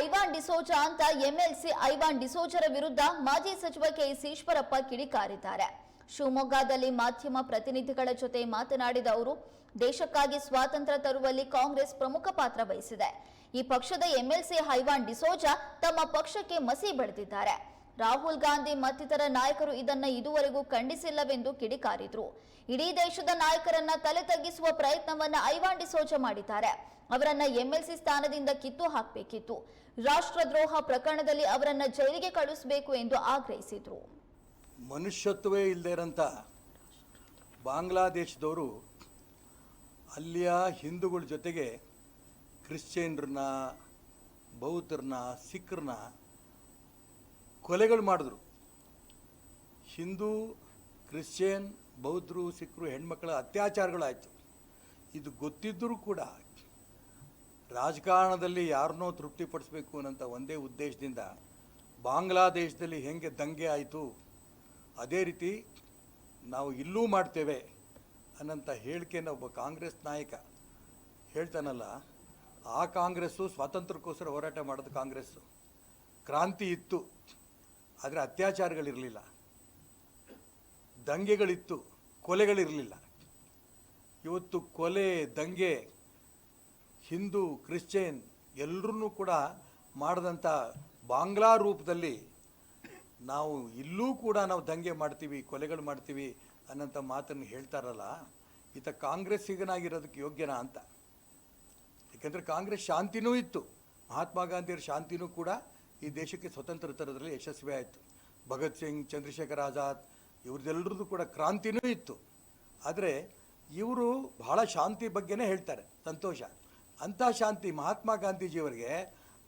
ಐವಾನ್ ಡಿಸೋಜಾ ಅಂತ ಎಂಎಲ್ಸಿ ಐವಾನ್ ಡಿಸೋಜರ ವಿರುದ್ಧ ಮಾಜಿ ಸಚಿವ ಕೆಎಸ್ ಈಶ್ವರಪ್ಪ ಕಿಡಿಕಾರಿದ್ದಾರೆ. ಶಿವಮೊಗ್ಗದಲ್ಲಿ ಮಾಧ್ಯಮ ಪ್ರತಿನಿಧಿಗಳ ಜೊತೆ ಮಾತನಾಡಿದ ಅವರು, ದೇಶಕ್ಕಾಗಿ ಸ್ವಾತಂತ್ರ್ಯ ತರುವಲ್ಲಿ ಕಾಂಗ್ರೆಸ್ ಪ್ರಮುಖ ಪಾತ್ರ ವಹಿಸಿದೆ. ಈ ಪಕ್ಷದ ಎಂಎಲ್ಸಿ ಹೈವಾನ್ ಡಿಸೋಜಾ ತಮ್ಮ ಪಕ್ಷಕ್ಕೆ ಮಸಿ ಬೆಳೆದಿದ್ದಾರೆ ರಾಹುಲ್ ಗಾಂಧಿ ಮತ್ತಿತರ ನಾಯಕರು ಇದನ್ನ ಇದುವರೆಗೂ ಖಂಡಿಸಿಲ್ಲವೆಂದು ಕಿಡಿಕಾರಿದ್ರು. ಇಡೀ ದೇಶದ ನಾಯಕರನ್ನ ತಲೆ ತಗ್ಗಿಸುವ ಪ್ರಯತ್ನವನ್ನ ಐವಾಂಡಿ ಡಿಸೋಜ ಮಾಡಿದ್ದಾರೆ. ಅವರನ್ನ ಎಂಎಲ್ಸಿ ಸ್ಥಾನದಿಂದ ಕಿತ್ತು ಹಾಕಬೇಕಿತ್ತು. ರಾಷ್ಟ್ರದ್ರೋಹ ಪ್ರಕರಣದಲ್ಲಿ ಅವರನ್ನ ಜೈಲಿಗೆ ಕಳುಹಿಸಬೇಕು ಎಂದು ಆಗ್ರಹಿಸಿದ್ರು. ಮನುಷ್ಯತ್ವವೇ ಇಲ್ಲದೆ ಇರೋಂಥ ಬಾಂಗ್ಲಾದೇಶದವರು ಅಲ್ಲಿಯ ಹಿಂದೂಗಳ ಜೊತೆಗೆ ಕ್ರಿಶ್ಚಿಯನ್ರನ್ನ, ಬೌದ್ಧರನ್ನ, ಸಿಖ್ರನ್ನ ಕೊಲೆಗಳು ಮಾಡಿದ್ರು. ಹಿಂದೂ, ಕ್ರಿಶ್ಚಿಯನ್, ಬೌದ್ಧರು, ಸಿಖ್ರು, ಹೆಣ್ಮಕ್ಳ ಅತ್ಯಾಚಾರಗಳಾಯಿತು. ಇದು ಗೊತ್ತಿದ್ದರೂ ಕೂಡ ರಾಜಕಾರಣದಲ್ಲಿ ಯಾರನ್ನೋ ತೃಪ್ತಿಪಡಿಸ್ಬೇಕು ಅನ್ನೋಂಥ ಒಂದೇ ಉದ್ದೇಶದಿಂದ ಬಾಂಗ್ಲಾದೇಶದಲ್ಲಿ ಹೆಂಗೆ ದಂಗೆ ಆಯಿತು, ಅದೇ ರೀತಿ ನಾವು ಇಲ್ಲೂ ಮಾಡ್ತೇವೆ ಅನ್ನಂಥ ಹೇಳಿಕೆನ ಒಬ್ಬ ಕಾಂಗ್ರೆಸ್ ನಾಯಕ ಹೇಳ್ತಾನಲ್ಲ, ಆ ಕಾಂಗ್ರೆಸ್ಸು ಸ್ವಾತಂತ್ರ್ಯಕ್ಕೋಸ್ಕರ ಹೋರಾಟ ಮಾಡೋದು ಕಾಂಗ್ರೆಸ್ಸು. ಕ್ರಾಂತಿ ಇತ್ತು. ಆದರೆ ಅತ್ಯಾಚಾರಗಳಿರಲಿಲ್ಲ. ದಂಗೆಗಳಿತ್ತು, ಕೊಲೆಗಳಿರಲಿಲ್ಲ. ಇವತ್ತು ಕೊಲೆ, ದಂಗೆ, ಹಿಂದೂ, ಕ್ರಿಶ್ಚಿಯನ್ ಎಲ್ಲರೂ ಕೂಡ ಮಾಡಿದಂಥ ಬಾಂಗ್ಲಾ ರೂಪದಲ್ಲಿ ನಾವು ಇಲ್ಲೂ ಕೂಡ ನಾವು ದಂಗೆ ಮಾಡ್ತೀವಿ, ಕೊಲೆಗಳು ಮಾಡ್ತೀವಿ ಅನ್ನೋಂಥ ಮಾತನ್ನು ಹೇಳ್ತಾರಲ್ಲ, ಈತ ಕಾಂಗ್ರೆಸ್ಸಿಗನಾಗಿರೋದಕ್ಕೆ ಯೋಗ್ಯನಾ ಅಂತ. ಯಾಕೆಂದರೆ ಕಾಂಗ್ರೆಸ್ ಶಾಂತಿನೂ ಇತ್ತು. ಮಹಾತ್ಮ ಗಾಂಧಿಯರ ಶಾಂತಿನೂ ಕೂಡ ಈ ದೇಶಕ್ಕೆ ಸ್ವತಂತ್ರ ತರೋದ್ರಲ್ಲಿ ಯಶಸ್ವಿ ಆಯಿತು. ಭಗತ್ ಸಿಂಗ್, ಚಂದ್ರಶೇಖರ್ ಆಜಾದ್ ಇವ್ರದ್ದೆಲ್ಲರದ್ದು ಕೂಡ ಕ್ರಾಂತಿನೂ ಇತ್ತು. ಆದರೆ ಇವರು ಬಹಳ ಶಾಂತಿ ಬಗ್ಗೆನೇ ಹೇಳ್ತಾರೆ, ಸಂತೋಷ. ಅಂಥ ಶಾಂತಿ ಮಹಾತ್ಮ ಗಾಂಧೀಜಿಯವರಿಗೆ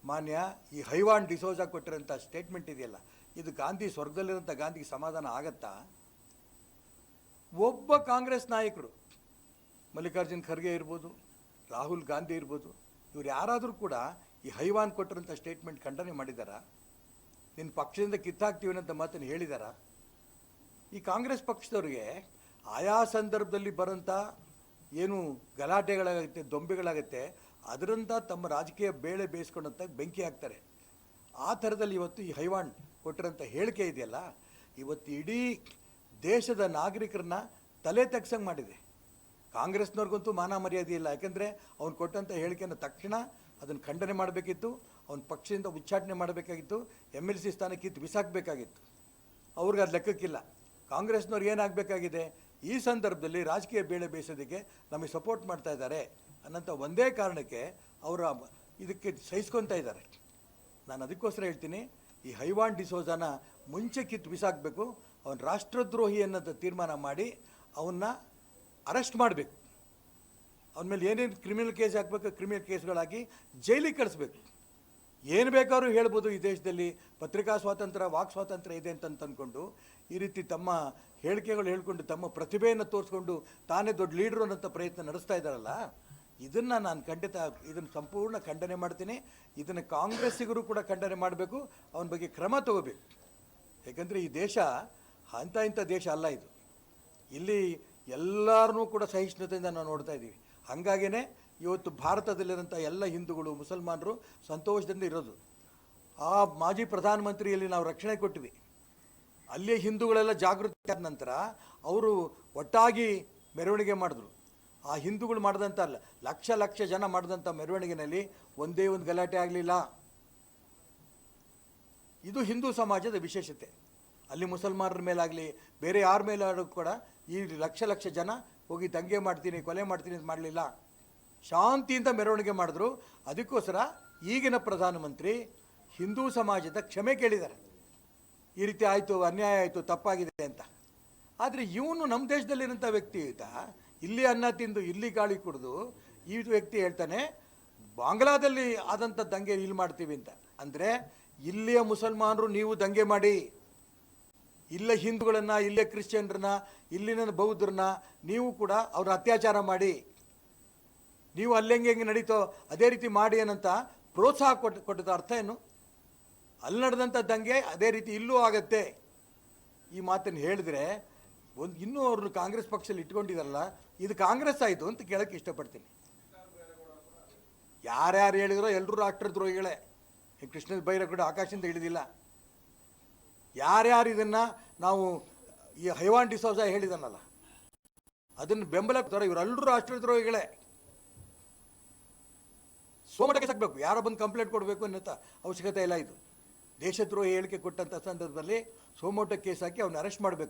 ಮಾನ್ಯ ಈ ಹೈವಾನ್ ಡಿಸೋಜಾ ಕೊಟ್ಟಿರೋಂಥ ಸ್ಟೇಟ್ಮೆಂಟ್ ಇದೆಯಲ್ಲ, ಇದು ಗಾಂಧಿ ಸ್ವರ್ಗದಲ್ಲಿರೋಂಥ ಗಾಂಧಿಗೆ ಸಮಾಧಾನ ಆಗತ್ತಾ? ಒಬ್ಬ ಕಾಂಗ್ರೆಸ್ ನಾಯಕರು, ಮಲ್ಲಿಕಾರ್ಜುನ್ ಖರ್ಗೆ ಇರ್ಬೋದು, ರಾಹುಲ್ ಗಾಂಧಿ ಇರ್ಬೋದು, ಇವ್ರು ಯಾರಾದರೂ ಕೂಡ ಈ ಹೈವಾನ್ ಕೊಟ್ಟಿರೋಂಥ ಸ್ಟೇಟ್ಮೆಂಟ್ ಖಂಡನೆ ಮಾಡಿದಾರಾ. ನಿನ್ನ ಪಕ್ಷದಿಂದ ಕಿತ್ತಾಕ್ತೀವಿ ಅಂತ ಮಾತನ್ನು ಹೇಳಿದಾರ. ಈ ಕಾಂಗ್ರೆಸ್ ಪಕ್ಷದವ್ರಿಗೆ ಆಯಾ ಸಂದರ್ಭದಲ್ಲಿ ಬರೋಂಥ ಏನು ಗಲಾಟೆಗಳಾಗುತ್ತೆ, ದೊಂಬೆಗಳಾಗುತ್ತೆ ಅದರಿಂದ ತಮ್ಮ ರಾಜಕೀಯ ಬೇಳೆ ಬೇಯಿಸ್ಕೊಂಡಂತ ಬೆಂಕಿ ಹಾಕ್ತಾರೆ. ಆ ಥರದಲ್ಲಿ ಇವತ್ತು ಈ ಹೈವಾನ್ ಕೊಟ್ಟಿರೋಂಥ ಹೇಳಿಕೆ ಇದೆಯಲ್ಲ? ಇವತ್ತು ಇಡೀ ದೇಶದ ನಾಗರಿಕರನ್ನ ತಲೆ ತೆಗ್ಸಂಗೆ ಮಾಡಿದೆ. ಕಾಂಗ್ರೆಸ್ನವ್ರಿಗಂತೂ ಮಾನ ಮರ್ಯಾದೆ ಇಲ್ಲ. ಯಾಕೆಂದರೆ ಅವ್ನು ಕೊಟ್ಟಂಥ ಹೇಳಿಕೆಯನ್ನು ತಕ್ಷಣ ಅದನ್ನು ಖಂಡನೆ ಮಾಡಬೇಕಿತ್ತು. ಅವ್ನ ಪಕ್ಷದಿಂದ ಉಚ್ಚಾಟನೆ ಮಾಡಬೇಕಾಗಿತ್ತು. ಎಂ ಎಲ್ ಸಿ ಸ್ಥಾನಕ್ಕೆ ಕಿತ್ತು ಬಿಸಾಕಬೇಕಾಗಿತ್ತು. ಅವ್ರಿಗೆ ಅದು ಲೆಕ್ಕಕ್ಕಿಲ್ಲ. ಕಾಂಗ್ರೆಸ್ನವ್ರು ಏನಾಗಬೇಕಾಗಿದೆ? ಈ ಸಂದರ್ಭದಲ್ಲಿ ರಾಜಕೀಯ ಬೇಳೆ ಬೇಯಿಸೋದಕ್ಕೆ ನಮಗೆ ಸಪೋರ್ಟ್ ಮಾಡ್ತಾ ಇದ್ದಾರೆ ಅನ್ನೋಂಥ ಒಂದೇ ಕಾರಣಕ್ಕೆ ಅವರ ಇದಕ್ಕೆ ಸಹಿಸ್ಕೊತಾ ಇದ್ದಾರೆ. ನಾನು ಅದಕ್ಕೋಸ್ಕರ ಹೇಳ್ತೀನಿ, ಈ ಹೈವಾನ್ ಡಿಸೋಜಾನ ಮುಂಚೆ ಕಿತ್ತು ಬಿಸಾಕಬೇಕು. ಅವನು ರಾಷ್ಟ್ರದ್ರೋಹಿ ಅನ್ನೋದು ತೀರ್ಮಾನ ಮಾಡಿ ಅವನ್ನ ಅರೆಸ್ಟ್ ಮಾಡಬೇಕು. ಅವನ ಮೇಲೆ ಏನೇನು ಕ್ರಿಮಿನಲ್ ಕೇಸ್ ಹಾಕಬೇಕು ಕ್ರಿಮಿನಲ್ ಕೇಸ್ಗಳಾಗಿ ಜೈಲಿಗೆ ಕಳಿಸ್ಬೇಕು. ಏನು ಬೇಕಾದ್ರೂ ಹೇಳ್ಬೋದು ಈ ದೇಶದಲ್ಲಿ. ಪತ್ರಿಕಾ ಸ್ವಾತಂತ್ರ್ಯ, ವಾಕ್ ಸ್ವಾತಂತ್ರ್ಯ ಇದೆ ಅಂತ ಅಂದ್ಕೊಂಡು ಈ ರೀತಿ ತಮ್ಮ ಹೇಳಿಕೆಗಳು ಹೇಳ್ಕೊಂಡು ತಮ್ಮ ಪ್ರತಿಭೆಯನ್ನು ತೋರಿಸ್ಕೊಂಡು ತಾನೇ ದೊಡ್ಡ ಲೀಡ್ರು ಅನ್ನೋಂಥ ಪ್ರಯತ್ನ ನಡೆಸ್ತಾ ಇದ್ದಾರಲ್ಲ, ಇದನ್ನು ನಾನು ಖಂಡಿತ ಇದನ್ನು ಸಂಪೂರ್ಣ ಖಂಡನೆ ಮಾಡ್ತೀನಿ. ಇದನ್ನು ಕಾಂಗ್ರೆಸ್ಸಿಗರು ಕೂಡ ಖಂಡನೆ ಮಾಡಬೇಕು. ಅವನ ಬಗ್ಗೆ ಕ್ರಮ ತಗೋಬೇಕು. ಯಾಕಂದರೆ ಈ ದೇಶ ಅಂಥ ಇಂಥ ದೇಶ ಅಲ್ಲ ಇದು. ಇಲ್ಲಿ ಎಲ್ಲರನ್ನೂ ಕೂಡ ಸಹಿಷ್ಣುತೆಯಿಂದ ನಾವು ನೋಡ್ತಾ ಇದ್ದೀವಿ. ಹಾಗಾಗಿನೇ ಇವತ್ತು ಭಾರತದಲ್ಲಿರೋಂಥ ಎಲ್ಲ ಹಿಂದೂಗಳು, ಮುಸಲ್ಮಾನರು ಸಂತೋಷದಿಂದ ಇರೋದು. ಆ ಮಾಜಿ ಪ್ರಧಾನಮಂತ್ರಿಯಲ್ಲಿ ನಾವು ರಕ್ಷಣೆ ಕೊಟ್ಟಿವಿ. ಅಲ್ಲಿಯ ಹಿಂದೂಗಳೆಲ್ಲ ಜಾಗೃತಿ ಆದ ನಂತರ ಅವರು ಒಟ್ಟಾಗಿ ಮೆರವಣಿಗೆ ಮಾಡಿದ್ರು. ಆ ಹಿಂದೂಗಳು ಮಾಡಿದಂಥ ಅಲ್ಲ, ಲಕ್ಷ ಲಕ್ಷ ಜನ ಮಾಡಿದಂಥ ಮೆರವಣಿಗೆಯಲ್ಲಿ ಒಂದೇ ಒಂದು ಗಲಾಟೆ ಆಗಲಿಲ್ಲ. ಇದು ಹಿಂದೂ ಸಮಾಜದ ವಿಶೇಷತೆ. ಅಲ್ಲಿ ಮುಸಲ್ಮಾನರ ಮೇಲಾಗಲಿ, ಬೇರೆ ಯಾರ ಮೇಲಾದರೂ ಕೂಡ ಈ ಲಕ್ಷ ಲಕ್ಷ ಜನ ಹೋಗಿ ದಂಗೆ ಮಾಡ್ತೀನಿ, ಕೊಲೆ ಮಾಡ್ತೀನಿ ಅಂತ ಮಾಡಲಿಲ್ಲ. ಶಾಂತಿಯಿಂದ ಮೆರವಣಿಗೆ ಮಾಡಿದ್ರು. ಅದಕ್ಕೋಸ್ಕರ ಈಗಿನ ಪ್ರಧಾನಮಂತ್ರಿ ಹಿಂದೂ ಸಮಾಜದ ಕ್ಷಮೆ ಕೇಳಿದ್ದಾರೆ. ಈ ರೀತಿ ಆಯಿತು, ಅನ್ಯಾಯ ಆಯಿತು, ತಪ್ಪಾಗಿದೆ ಅಂತ. ಆದರೆ ಇವನು ನಮ್ಮ ದೇಶದಲ್ಲಿರೋಂಥ ವ್ಯಕ್ತಿ ಈತ ಇಲ್ಲಿ ಅನ್ನ ತಿಂದು, ಇಲ್ಲಿ ಗಾಳಿ ಕುಡಿದು, ಈ ವ್ಯಕ್ತಿ ಹೇಳ್ತಾನೆ, ಬಾಂಗ್ಲಾದಲ್ಲಿ ಆದಂಥ ದಂಗೆ ಇಲ್ಲಿ ಮಾಡ್ತೀವಿ ಅಂತ. ಅಂದರೆ ಇಲ್ಲಿಯ ಮುಸಲ್ಮಾನರು ನೀವು ದಂಗೆ ಮಾಡಿ. ಇಲ್ಲ ಹಿಂದೂಗಳನ್ನ, ಇಲ್ಲೇ ಕ್ರಿಶ್ಚಿಯನ್ರನ್ನ, ಇಲ್ಲಿನ ಬೌದ್ಧರನ್ನ ನೀವು ಕೂಡ ಅವ್ರ ಅತ್ಯಾಚಾರ ಮಾಡಿ. ನೀವು ಅಲ್ಲೆಂಗೆ ಹೆಂಗೆ ನಡೀತೋ ಅದೇ ರೀತಿ ಮಾಡಿ ಏನಂತ ಪ್ರೋತ್ಸಾಹ ಕೊಟ್ಟು ಕೊಟ್ಟದ ಅರ್ಥ ಏನು? ಅಲ್ಲಿ ನಡೆದಂಥ ದಂಗೆ ಅದೇ ರೀತಿ ಇಲ್ಲೂ ಆಗತ್ತೆ. ಈ ಮಾತನ್ನು ಹೇಳಿದ್ರೆ ಒಂದು ಇನ್ನೂ ಅವ್ರನ್ನ ಕಾಂಗ್ರೆಸ್ ಪಕ್ಷದಲ್ಲಿ ಇಟ್ಕೊಂಡಿದಾರಲ್ಲ, ಇದು ಕಾಂಗ್ರೆಸ್ ಆಯಿತು ಅಂತ ಕೇಳೋಕ್ಕೆ ಇಷ್ಟಪಡ್ತೀನಿ. ಯಾರ್ಯಾರು ಹೇಳಿದ್ರೋ ಎಲ್ಲರೂ ರಾಷ್ಟ್ರದ್ರೋಹಿಗಳೇ. ಈ ಭೈರ ಬೈರೇಗೌಡ ಆಕಾಶದಿಂದ ಇಳಿದಿಲ್ಲ. ಯಾರ್ಯಾರು ಇದನ್ನು ನಾವು ಈ ಹೈವಾನ್ ಡಿಸೋಜ ಹೇಳಿದನಲ್ಲ, ಅದನ್ನು ಬೆಂಬಲ ತರ ಇವರೆಲ್ಲರೂ ರಾಷ್ಟ್ರದ್ರೋಹಿಗಳೇ ಸೋಮಟಕ್ಕೆ ಸಾಕಬೇಕು, ಯಾರೋ ಬಂದು ಕಂಪ್ಲೇಂಟ್ ಕೊಡಬೇಕು ಅನ್ನೋ ಅವಶ್ಯಕತೆ ಇಲ್ಲ ಇದು. ದೇಶದ್ರೋಹಿ ಹೇಳಿಕೆ ಕೊಟ್ಟಂಥ ಸಂದರ್ಭದಲ್ಲಿ ಸೋಮೋಟ ಕೇಸ್ ಹಾಕಿ ಅರೆಸ್ಟ್ ಮಾಡಬೇಕು.